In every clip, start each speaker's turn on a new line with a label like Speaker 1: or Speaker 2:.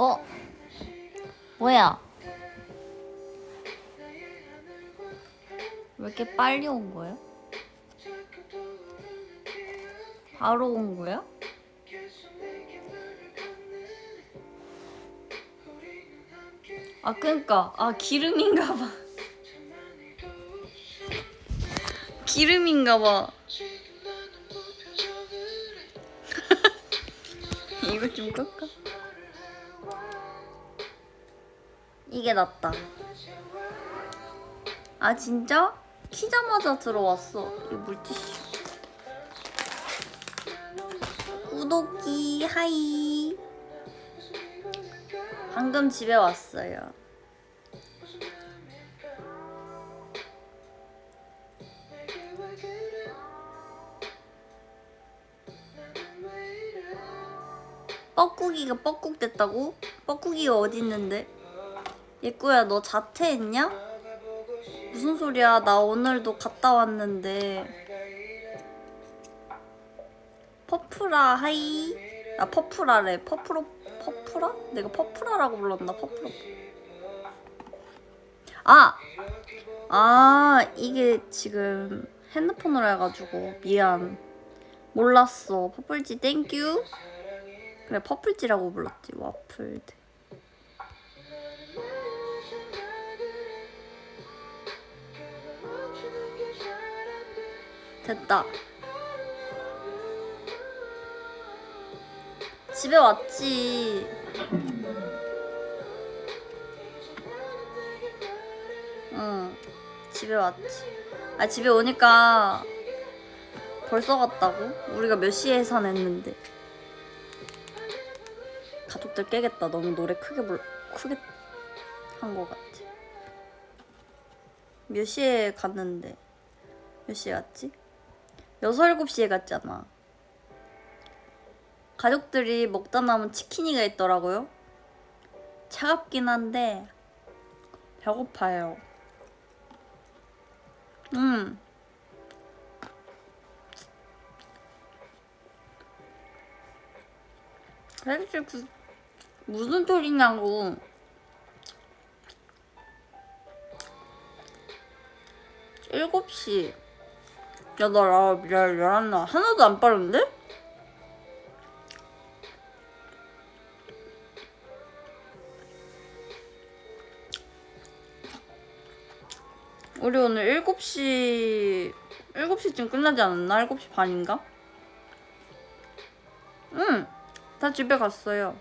Speaker 1: 어? 뭐야? 왜 이렇게 빨리 온 거야? 바로 온 거야? 아 그니까 아 기름인가 봐 기름인가 봐 이거 좀 끌까? 이게 낫다 아 진짜? 키자마자 들어왔어 이 물티슈 구독기 하이 방금 집에 왔어요 뻐꾸기가 뻐꾹 됐다고? 뻐꾸기가 어디 있는데? 예꾸야 너 자퇴했냐? 무슨 소리야? 나 오늘도 갔다 왔는데. 퍼프라 하이. 아 퍼프라래. 퍼프로 퍼프라? 내가 퍼프라라고 불렀나 퍼프라 아! 아 이게 지금 핸드폰으로 해가지고 미안. 몰랐어. 퍼플지 땡큐 그래 퍼플지라고 불렀지 와플드 됐다. 집에 왔지. 응 집에 왔지. 아 집에 오니까 벌써 갔다고? 우리가 몇 시에 산했는데? 가족들 깨겠다. 너무 노래 크게 불 크게 한거 같아. 몇 시에 갔는데? 몇 시에 갔지? 여섯 일곱 시에 갔잖아. 가족들이 먹다 남은 치킨이가 있더라고요. 차갑긴 한데 배고파요. 음. 사실 그 무슨 소리냐고. 일곱 시 여덟 아홉 열 열하나 하나도 안 빠른데? 우리 오늘 일곱 시 일곱 시쯤 끝나지 않았나? 일곱 시 반인가? 응, 다 집에 갔어요.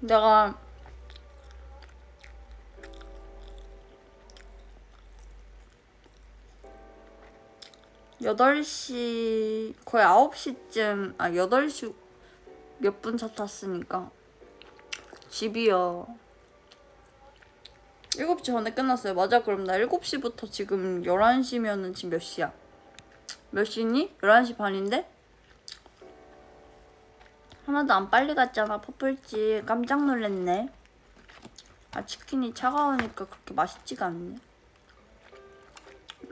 Speaker 1: 내가 여덟 시 거의 아홉 시쯤 아 여덟 시몇 분 차 탔으니까 집이요. 7시 전에 끝났어요. 맞아. 그럼 나 7시부터 지금 11시면은 지금 몇 시야? 몇 시니? 11시 반인데? 하나도 안 빨리 갔잖아. 퍼플지. 깜짝 놀랐네. 아, 치킨이 차가우니까 그렇게 맛있지가 않네.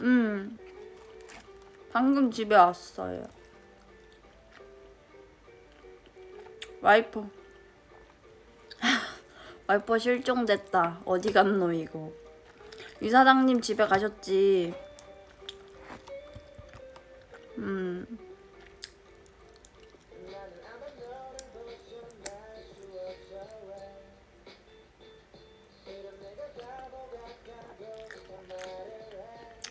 Speaker 1: 음. 방금 집에 왔어요. 와이프. 와이프 실종됐다. 어디 갔노 이거. 이사장님 집에 가셨지. 음.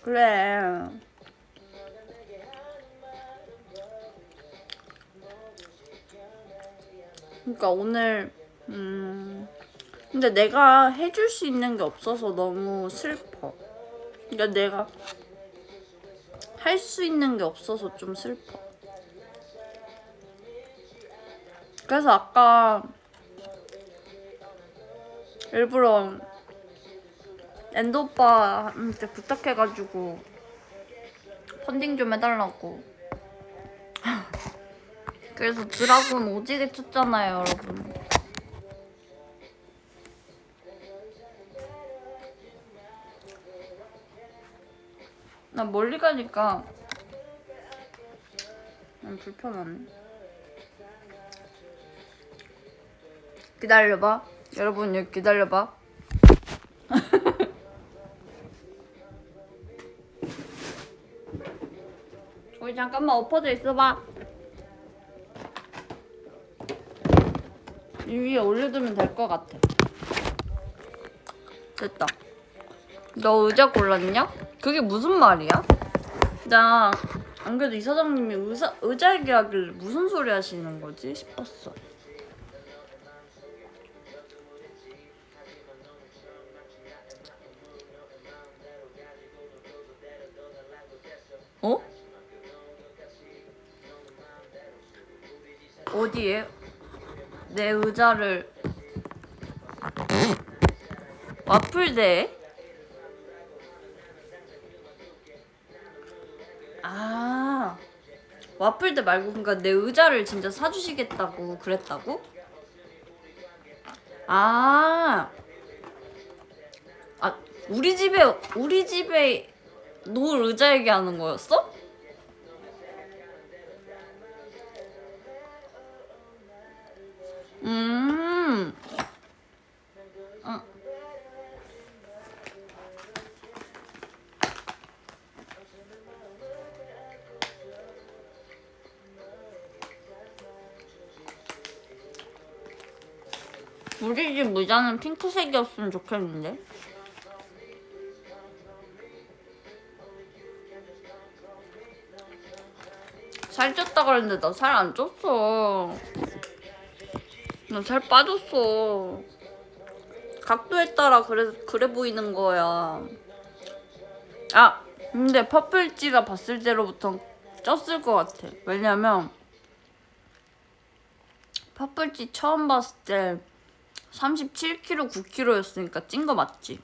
Speaker 1: 그래. 그러니까 오늘 음 근데 내가 해줄 수 있는 게 없어서 너무 슬퍼. 그러니까 내가 할 수 있는 게 없어서 좀 슬퍼. 그래서 아까 일부러 엔도 오빠한테 부탁해가지고 펀딩 좀 해달라고. 그래서 드라군 오지게 쳤잖아요, 여러분. 나 멀리 가니까 음, 불편하네. 기다려봐. 여러분 여기 기다려봐. 우리 잠깐만 엎어져 있어봐. 이 위에 올려두면 될 것 같아. 됐다. 너 의자 골랐냐? 그게 무슨 말이야? 나 안 그래도 이 사장님이 의사, 의자 얘기하길래 무슨 소리 하시는 거지 싶었어. 어? 어디에? 내 의자를 와플대에? 아 와플대 말고 그러니까 내 의자를 진짜 사주시겠다고 그랬다고? 아, 아 우리 집에 우리 집에 놓을 의자 얘기하는 거였어? 음. 어. 우리 집 의자는 핑크색이었으면 좋겠는데. 살 쪘다 그랬는데 나 살 안 쪘어. 나 살 빠졌어. 각도에 따라 그래 그래 보이는 거야. 아 근데 퍼플지가 봤을 때로부터 쪘을 것 같아. 왜냐면 퍼플지 처음 봤을 때 37kg, 9kg였으니까 찐 거 맞지?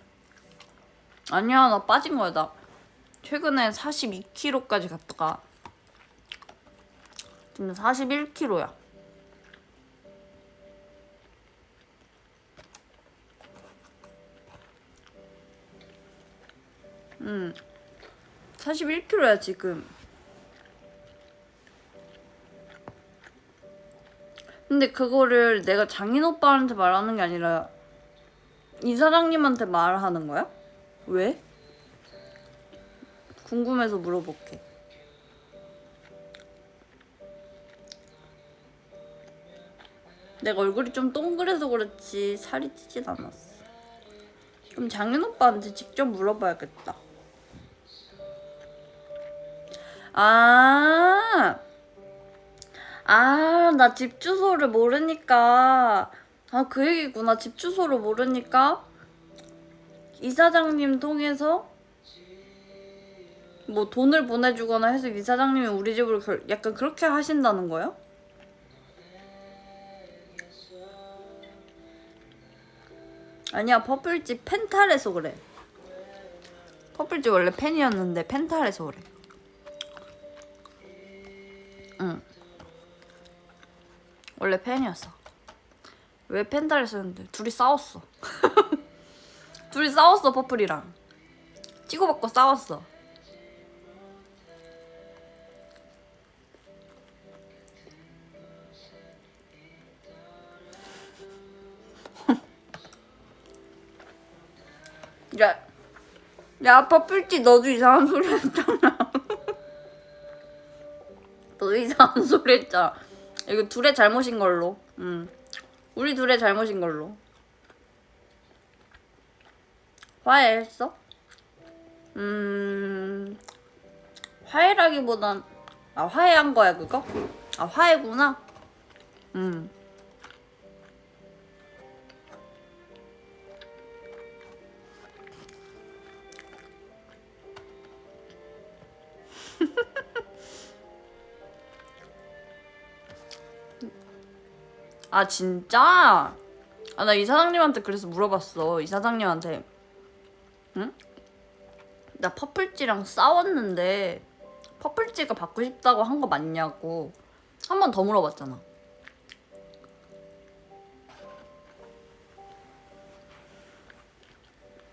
Speaker 1: 아니야 나 빠진 거야 나 최근에 42kg까지 갔다가 지금 41kg야. 음, 41kg야 지금. 근데 그거를 내가 장인 오빠한테 말하는 게 아니라 이 사장님한테 말하는 거야? 왜? 궁금해서 물어볼게. 내가 얼굴이 좀 동그래서 그렇지 살이 찌진 않았어. 그럼 장인 오빠한테 직접 물어봐야겠다. 아, 아, 나 집 주소를 모르니까. 아, 그 얘기구나. 집 주소를 모르니까. 이사장님 통해서 뭐 돈을 보내주거나 해서 이사장님이 우리 집으로 결- 약간 그렇게 하신다는 거야? 아니야 퍼플집 펜탈에서 그래 퍼플집 원래 팬이었는데 펜탈에서 그래 응. 원래 팬이었어. 왜 펜탈에서 했는데? 둘이 싸웠어. 둘이 싸웠어 퍼플이랑. 치고받고 싸웠어. 야, 야, 퍼플지 너도 이상한 소리 했잖아. 너도 이상한 소리 했잖아. 이거 둘의 잘못인 걸로. 응. 우리 둘의 잘못인 걸로. 화해했어? 음, 화해라기보단, 아, 화해한 거야, 그거? 아, 화해구나? 음. 아 진짜? 아 나 이 사장님한테 그래서 물어봤어. 이 사장님한테 응? 나 퍼플지랑 싸웠는데 퍼플지가 받고 싶다고 한 거 맞냐고 한 번 더 물어봤잖아.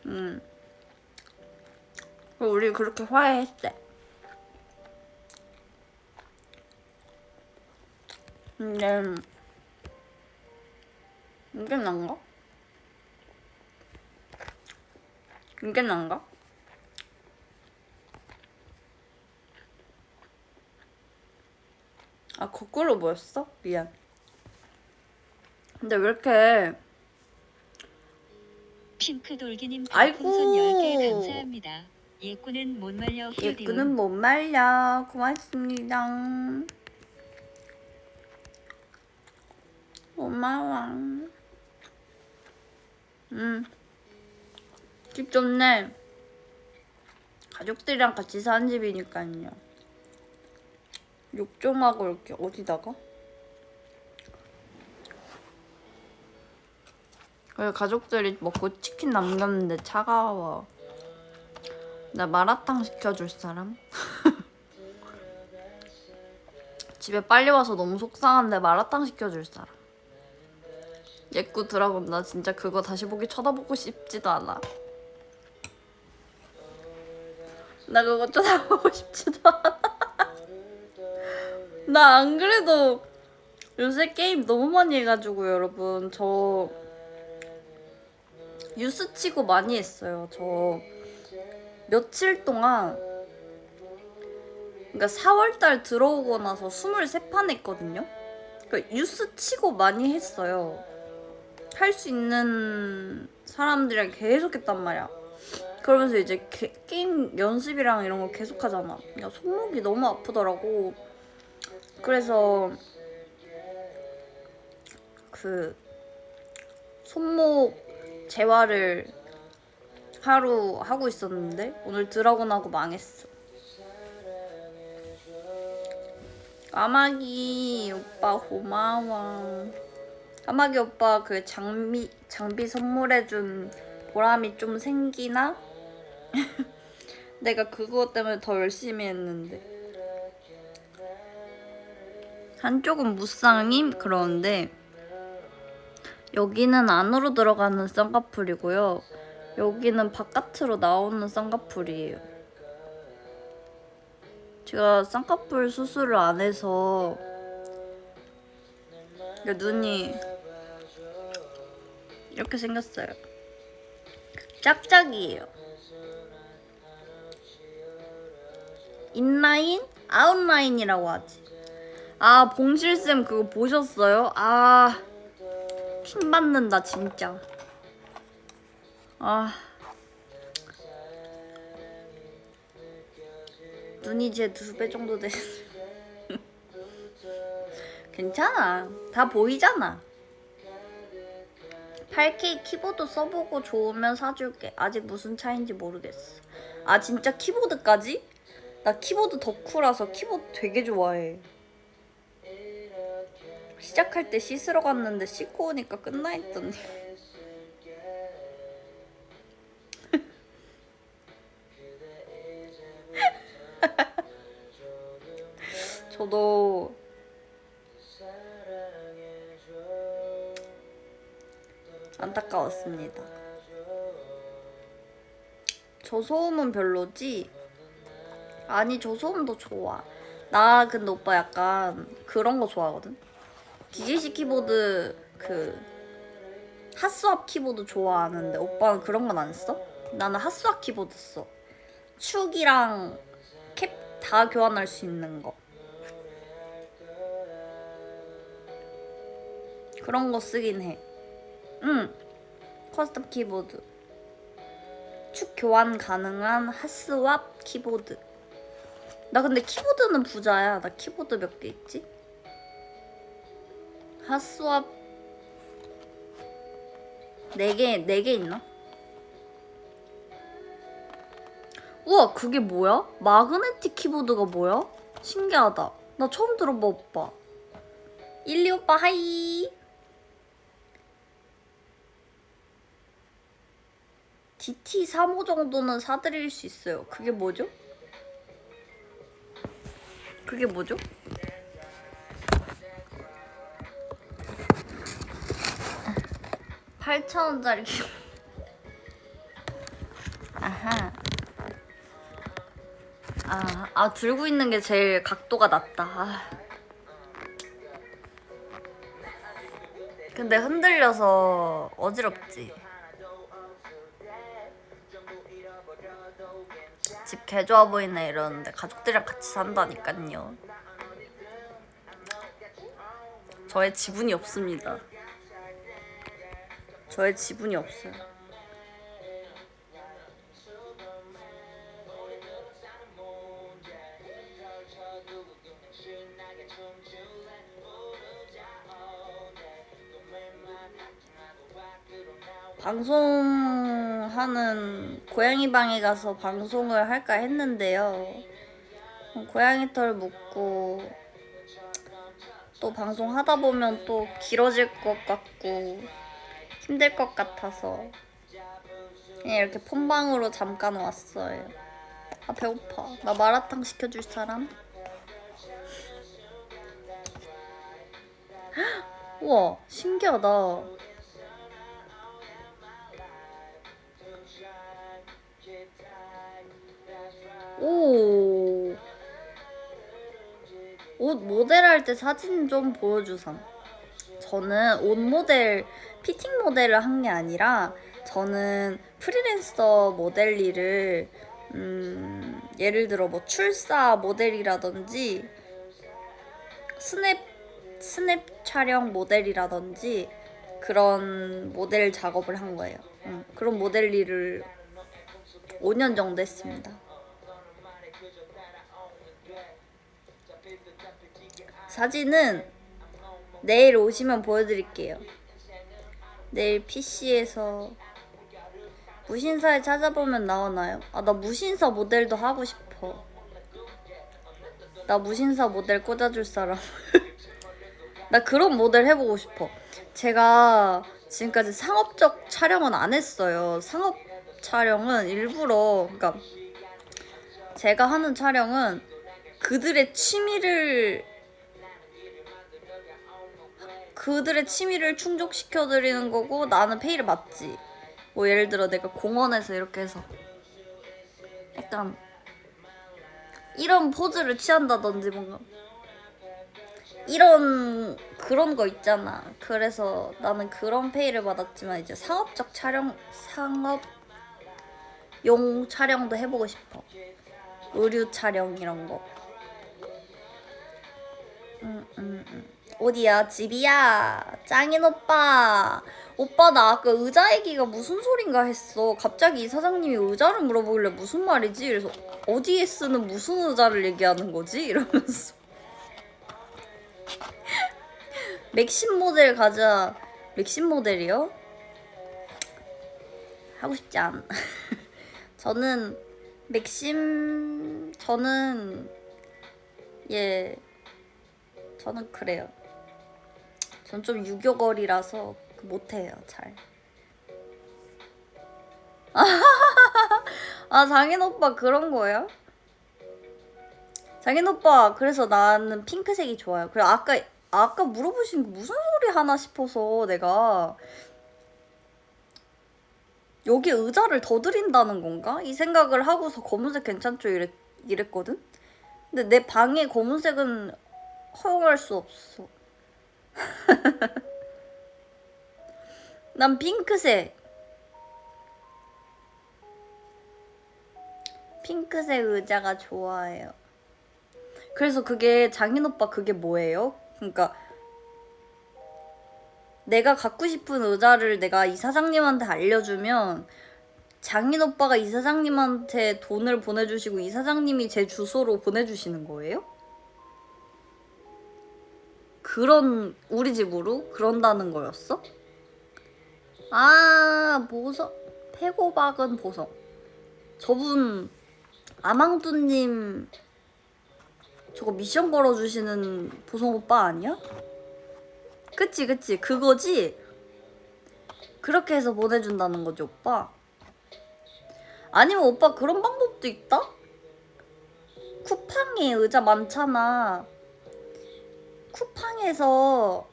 Speaker 1: 음. 우리 그렇게 화해했대. 근데 이게 난가? 이게 난가? 아 거꾸로 보였어? 미안. 근데 왜 이렇게
Speaker 2: 핑크 돌기님
Speaker 1: 아이고.
Speaker 2: 별풍선 10개 감사합니다. 예꾸는 못 말려 휴디운.
Speaker 1: 예쁘는 못 말려 고맙습니다. 고마워. 음, 집 좋네. 가족들이랑 같이 사는 집이니까요. 욕 좀 하고 이렇게 어디다가? 그래 가족들이 먹고 치킨 남겼는데 차가워. 나 마라탕 시켜줄 사람? 집에 빨리 와서 너무 속상한데 마라탕 시켜줄 사람. 예쿠 드라곤 나 진짜 그거 다시 보기 쳐다보고 싶지도 않아. 나 그거 쳐다보고 싶지도 않아. 나 안 그래도 요새 게임 너무 많이 해가지고 여러분 저 유스 치고 많이 했어요. 저 며칠 동안 그러니까 4월달 들어오고 나서 23판 했거든요. 그러니까 유스 치고 많이 했어요. 할 수 있는 사람들이랑 계속 했단 말이야. 그러면서 이제 게, 게임 연습이랑 이런 거 계속 하잖아. 야, 손목이 너무 아프더라고. 그래서 그 손목 재활을 하루 하고 있었는데 오늘 드라곤하고 망했어. 까마귀 오빠 고마워. 까마귀 오빠 그 장비 장비 선물해준 보람이 좀 생기나? 내가 그거 때문에 더 열심히 했는데. 한쪽은 무쌍임 그러는데 여기는 안으로 들어가는 쌍꺼풀이고요. 여기는 바깥으로 나오는 쌍꺼풀이에요. 제가 쌍꺼풀 수술을 안 해서 눈이 이렇게 생겼어요. 짝짝이에요. 인라인, 아웃라인이라고 하지. 아, 봉실쌤 그거 보셨어요? 아, 핀 받는다, 진짜. 아. 눈이 제 두 배 정도 돼. 괜찮아. 다 보이잖아. 8K 키보드 써보고 좋으면 사줄게. 아직 무슨 차인지 모르겠어. 아 진짜 키보드까지? 나 키보드 덕후라서 키보드 되게 좋아해. 시작할 때 씻으러 갔는데 씻고 오니까 끝나 있던데. 저도 안타까웠습니다. 저 소음은 별로지? 아니 저 소음도 좋아. 나 근데 오빠 약간 그런 거 좋아하거든. 기계식 키보드 그 핫스왑 키보드 좋아하는데 오빠는 그런 건 안 써? 나는 핫스왑 키보드 써. 축이랑 캡 다 교환할 수 있는 거. 그런 거 쓰긴 해. 응. 커스텀 키보드. 축 교환 가능한 핫스왑 키보드. 나 근데 키보드는 부자야. 나 키보드 몇 개 있지? 핫스왑 4개, 4개 있나? 우와, 그게 뭐야? 마그네틱 키보드가 뭐야? 신기하다. 나 처음 들어봐, 오빠. 일리 오빠, 하이. DT35 정도는 사드릴 수 있어요. 그게 뭐죠? 그게 뭐죠? 팔천 원짜리 아하 아, 아 들고 있는 게 제일 각도가 낮다 아. 근데 흔들려서 어지럽지. 개 좋아 보이네 이러는데 가족들이랑 같이 산다니까요. 저의 지분이 없습니다. 저의 지분이 없어요. 방송하는 고양이 방에 가서 방송을 할까 했는데요. 고양이 털 묶고 또 방송 하다 보면 또 길어질 것 같고 힘들 것 같아서 그냥 이렇게 폰방으로 잠깐 왔어요. 아 배고파. 나 마라탕 시켜줄 사람? 우와 신기하다. 오. 옷 모델 할 때 사진 좀 보여주삼. 저는 옷 모델, 피팅 모델을 한 게 아니라 저는 프리랜서 모델 일을 음, 예를 들어 뭐 출사 모델이라든지 스냅 스냅 촬영 모델이라든지 그런 모델 작업을 한 거예요. 음, 그런 모델 일을 5년 정도 했습니다. 사진은 내일 오시면 보여드릴게요. 내일 PC에서 무신사에 찾아보면 나오나요? 아, 나 무신사 모델도 하고 싶어. 나 무신사 모델 꽂아줄 사람. 나 그런 모델 해보고 싶어. 제가 지금까지 상업적 촬영은 안 했어요. 상업 촬영은 일부러, 그러니까 제가 하는 촬영은 그들의 취미를 그들의 취미를 충족시켜 드리는 거고 나는 페이를 맞지. 뭐 예를 들어 내가 공원에서 이렇게 해서 약간 이런 포즈를 취한다든지 뭔가 이런 그런 거 있잖아. 그래서 나는 그런 페이를 받았지만 이제 상업적 촬영 상업 용 촬영도 해보고 싶어. 의류 촬영 이런 거. 음, 음, 음. 어디야? 집이야. 짱인 오빠. 오빠 나 아까 의자 얘기가 무슨 소린가 했어. 갑자기 이 사장님이 의자를 물어보길래 무슨 말이지? 그래서 어디에 쓰는 무슨 의자를 얘기하는 거지? 이러면서 맥심 모델 가자. 맥심 모델이요? 하고 싶지 않. 저는 맥심 저는 예 저는 그래요. 전 좀 유교걸이라서 못해요 잘. 아 장인 오빠 그런 거예요? 장인 오빠 그래서 나는 핑크색이 좋아요. 그래 아까 아까 물어보신 게 무슨 소리 하나 싶어서 내가 여기 의자를 더 드린다는 건가? 이 생각을 하고서 검은색 괜찮죠 이랬, 이랬거든? 근데 내 방에 검은색은 허용할 수 없어. 난 핑크색. 핑크색 의자가 좋아해요. 그래서 그게 장인 오빠 그게 뭐예요? 그러니까 내가 갖고 싶은 의자를 내가 이 사장님한테 알려주면 장인 오빠가 이 사장님한테 돈을 보내주시고 이 사장님이 제 주소로 보내주시는 거예요? 그런 우리 집으로 그런다는 거였어? 아 보석 패고박은 보석 저분 아망두님 저거 미션 걸어주시는 보성 오빠 아니야? 그치 그치 그거지? 그렇게 해서 보내준다는 거지 오빠? 아니면 오빠 그런 방법도 있다? 쿠팡에 의자 많잖아 쿠팡에서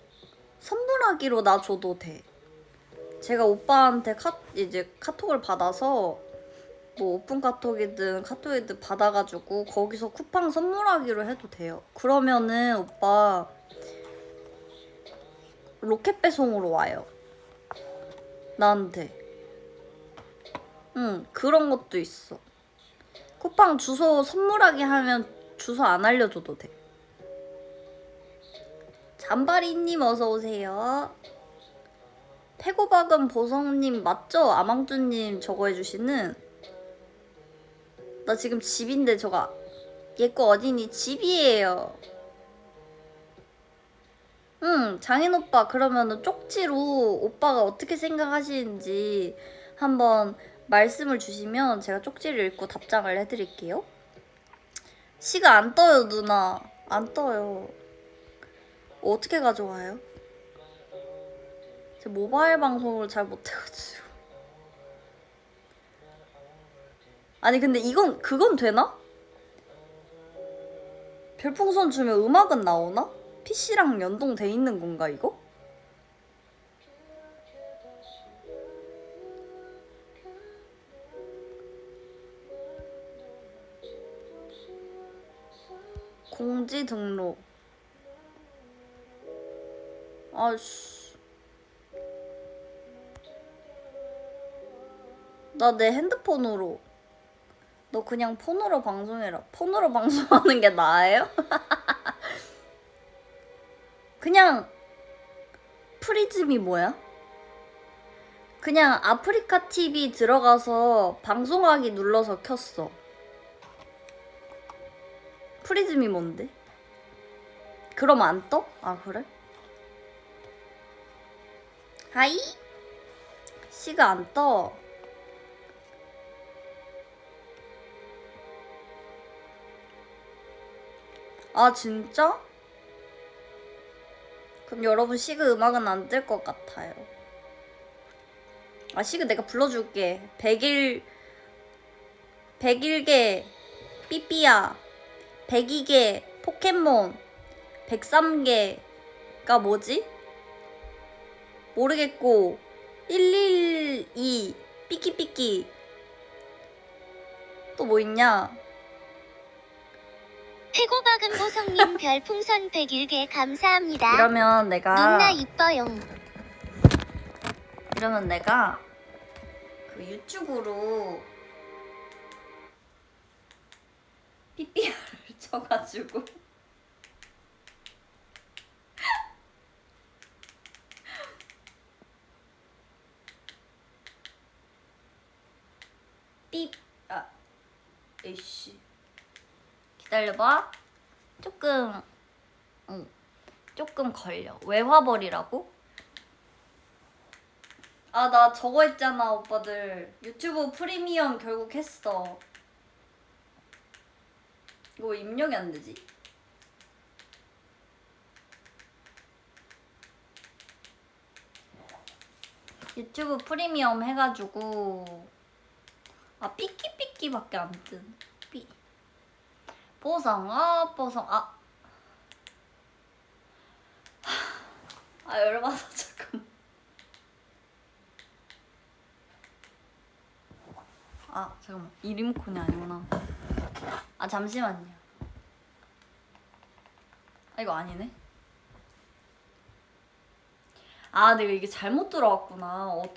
Speaker 1: 선물하기로 나 줘도 돼. 제가 오빠한테 카, 이제 카톡을 받아서 뭐 오픈 카톡이든 카톡이든 받아가지고 거기서 쿠팡 선물하기로 해도 돼요. 그러면은 오빠 로켓 배송으로 와요. 나한테. 응, 그런 것도 있어. 쿠팡 주소 선물하게 하면 주소 안 알려줘도 돼. 잠바리님 어서 오세요. 패고박은 보성님 맞죠? 아망주님 저거 해주시는. 나 지금 집인데 저가 얘거 어디니? 집이에요. 응, 장인 오빠 그러면은 쪽지로 오빠가 어떻게 생각하시는지 한번 말씀을 주시면 제가 쪽지를 읽고 답장을 해드릴게요. 시가 안 떠요, 누나. 안 떠요. 어떻게 가져와요? 제 모바일 방송을 잘 못해가지고. 아니 근데 이건 그건 되나? 별풍선 주면 음악은 나오나? PC랑 연동돼 있는 건가 이거? 공지 등록 아씨 나 내 핸드폰으로 너 그냥 폰으로 방송해라 폰으로 방송하는 게 나아요? 그냥 프리즘이 뭐야? 그냥 아프리카 TV 들어가서 방송하기 눌러서 켰어. 프리즘이 뭔데? 그럼 안 떠? 아 그래? 하이? 씨가 안 떠. 아 진짜? 그럼 여러분 시그 음악은 안 될 것 같아요. 아 시그 내가 불러줄게. 100일 101개 삐삐야 102개 포켓몬 103개가 뭐지? 모르겠고 112 삐끼삐끼 또 뭐 있냐?
Speaker 3: 태고박은 보성님 별풍선 101개 감사합니다.
Speaker 1: 이러면 내가
Speaker 3: 누나 이뻐요.
Speaker 1: 이러면 내가 그 유튜브로 PPR을 쳐가지고 삐, 아, 에이씨. 기다려봐. 조금, 응, 조금 걸려. 외화벌이라고? 아, 나 저거 했잖아, 오빠들. 유튜브 프리미엄 결국 했어. 이거 왜 입력이 안 되지? 유튜브 프리미엄 해가지고 아 삐끼삐끼밖에 안 뜬. 삐. 보성 아 보성 아. 하, 아 열받아 잠깐. 아 잠깐만 이 리모컨이 아니구나. 아 잠시만요. 아 이거 아니네. 아 내가 이게 잘못 들어왔구나. 어쩌